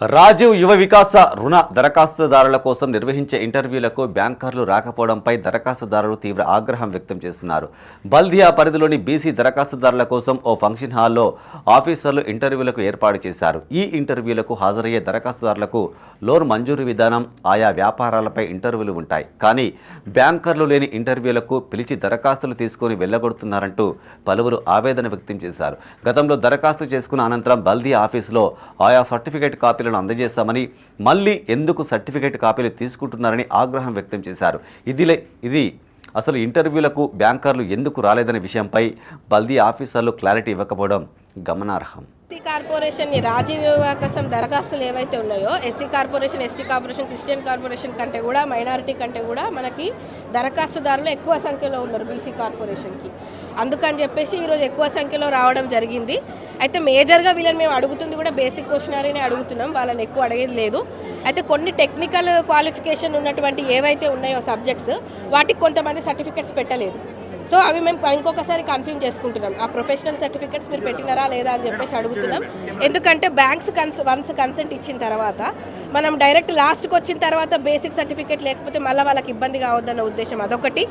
రాజీవ్ యువ వికాస రుణ దరఖాస్తుదారుల కోసం నిర్వహించే ఇంటర్వ్యూలకు బ్యాంకర్లు రాకపోవడంపై దరఖాస్తుదారులు తీవ్ర ఆగ్రహం వ్యక్తం చేస్తున్నారు. బల్దియా పరిధిలోని బీసీ దరఖాస్తుదారుల కోసం ఓ ఫంక్షన్ హాల్లో ఆఫీసర్లు ఇంటర్వ్యూలకు ఏర్పాటు చేశారు. ఈ ఇంటర్వ్యూలకు హాజరయ్యే దరఖాస్తుదారులకు లోన్ మంజూరు విధానం ఆయా వ్యాపారాలపై ఇంటర్వ్యూలు ఉంటాయి. కానీ బ్యాంకర్లు లేని ఇంటర్వ్యూలకు పిలిచి దరఖాస్తులు తీసుకొని వెళ్ళగొడుతున్నారంటూ పలువురు ఆవేదన వ్యక్తం చేశారు. గతంలో దరఖాస్తు చేసుకున్న అనంతరం బల్దియా ఆఫీసులో ఆయా సర్టిఫికేట్ కాపీలు కాపీలను అందజేస్తామని మళ్ళీ ఎందుకు సర్టిఫికేట్ కాపీలు తీసుకుంటున్నారని ఆగ్రహం వ్యక్తం చేశారు. ఇదిలే ఇది అసలు ఇంటర్వ్యూలకు బ్యాంకర్లు ఎందుకు రాలేదనే విషయంపై బల్దీ ఆఫీసర్లు క్లారిటీ ఇవ్వకపోవడం గమనార్హం. ఎస్సీ కార్పొరేషన్ ఈ రాజీవ్ వివాకసం దరఖాస్తులు ఏవైతే ఉన్నాయో SC corporation ST corporation Christian corporation కంటే కూడా మైనారిటీ కంటే కూడా మనకి దరఖాస్తుదారులు ఎక్కువ సంఖ్యలో ఉన్నారు బీసీ కార్పొరేషన్కి. అందుకని చెప్పేసి ఈరోజు ఎక్కువ సంఖ్యలో రావడం జరిగింది. అయితే మేజర్గా వీళ్ళని మేము అడుగుతుంది కూడా బేసిక్ క్వశ్చనరీనే అడుగుతున్నాం. వాళ్ళని ఎక్కువ అడిగేది లేదు. అయితే కొన్ని టెక్నికల్ క్వాలిఫికేషన్ ఉన్నటువంటి ఏవైతే ఉన్నాయో సబ్జెక్ట్స్ వాటికి కొంతమంది సర్టిఫికెట్స్ పెట్టలేదు. సో అవి మేము ఇంకొకసారి కన్ఫర్మ్ చేసుకుంటున్నాం. ఆ ప్రొఫెషనల్ సర్టిఫికెట్స్ మీరు పెట్టినారా లేదా అని చెప్పేసి అడుగుతున్నాం. ఎందుకంటే బ్యాంక్స్ కన్స్ వన్స్ కన్సెంట్ ఇచ్చిన తర్వాత మనం డైరెక్ట్ లాస్ట్కి వచ్చిన తర్వాత బేసిక్ సర్టిఫికేట్ లేకపోతే మళ్ళీ వాళ్ళకి ఇబ్బంది కావద్దన్న ఉద్దేశం అదొకటి.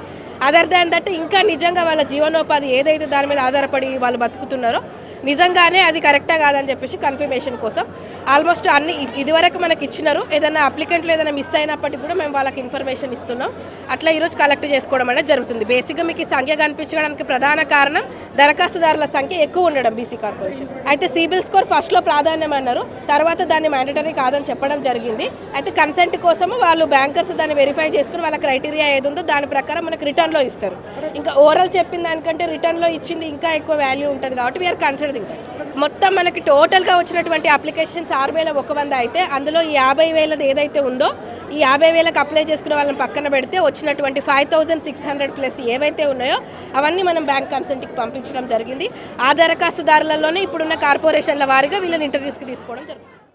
అదర్ దాన్ దట్ ఇంకా నిజంగా వాళ్ళ జీవనోపాధి ఏదైతే దాని మీద ఆధారపడి వాళ్ళు బతుకుతున్నారో నిజంగానే అది కరెక్టా కాదని చెప్పేసి కన్ఫర్మేషన్ కోసం ఆల్మోస్ట్ అన్ని ఇదివరకు మనకి ఇచ్చినారు. ఏదైనా అప్లికెంట్లు ఏదైనా మిస్ అయినప్పటికీ కూడా మేము వాళ్ళకి ఇన్ఫర్మేషన్ ఇస్తున్నాం. అట్లా ఈరోజు కలెక్ట్ చేసుకోవడం అనేది జరుగుతుంది. బేసిక్గా మీకు సంఖ్య కనిపించడానికి ప్రధాన కారణం దరఖాస్తుదారుల సంఖ్య ఎక్కువ ఉండడం బీసీ కార్పొరేషన్ అయితే సిబిల్ స్కోర్ ఫస్ట్లో ప్రాధాన్యం అన్నారు తర్వాత దాన్ని మ్యాండటరీ కాదని చెప్పడం జరిగింది. అయితే కన్సెంట్ కోసం వాళ్ళు బ్యాంకర్స్ దాన్ని వెరిఫై చేసుకుని వాళ్ళ క్రైటీరియా ఏది ఉందో దాని ప్రకారం మనకు రిటర్న్లో ఇస్తారు. ఇంకా ఓవరాల్ చెప్పిన దానికంటే రిటర్న్లో ఇచ్చింది ఇంకా ఎక్కువ వాల్యూ ఉంటుంది కాబట్టి వీఆర్ కన్సిడరింగ్ దట్ మొత్తం మనకి టోటల్గా వచ్చినటువంటి అప్లికేషన్స్ ఆరు వేల ఒక వంద అయితే అందులో ఈ యాభై వేలది ఏదైతే ఉందో ఈ యాభై వేలకు అప్లై చేసుకునే వాళ్ళని పక్కన పెడితే వచ్చినటువంటి five thousand six hundred plus ఏవైతే ఉన్నాయో అవన్నీ మనం బ్యాంక్ కన్సెంట్కి పంపించడం జరిగింది. ఆ దరఖాస్తుదారులలోనే ఇప్పుడున్న కార్పొరేషన్ల వారిగా వీళ్ళని ఇంటర్వ్యూస్కి తీసుకోవడం జరుగుతుంది.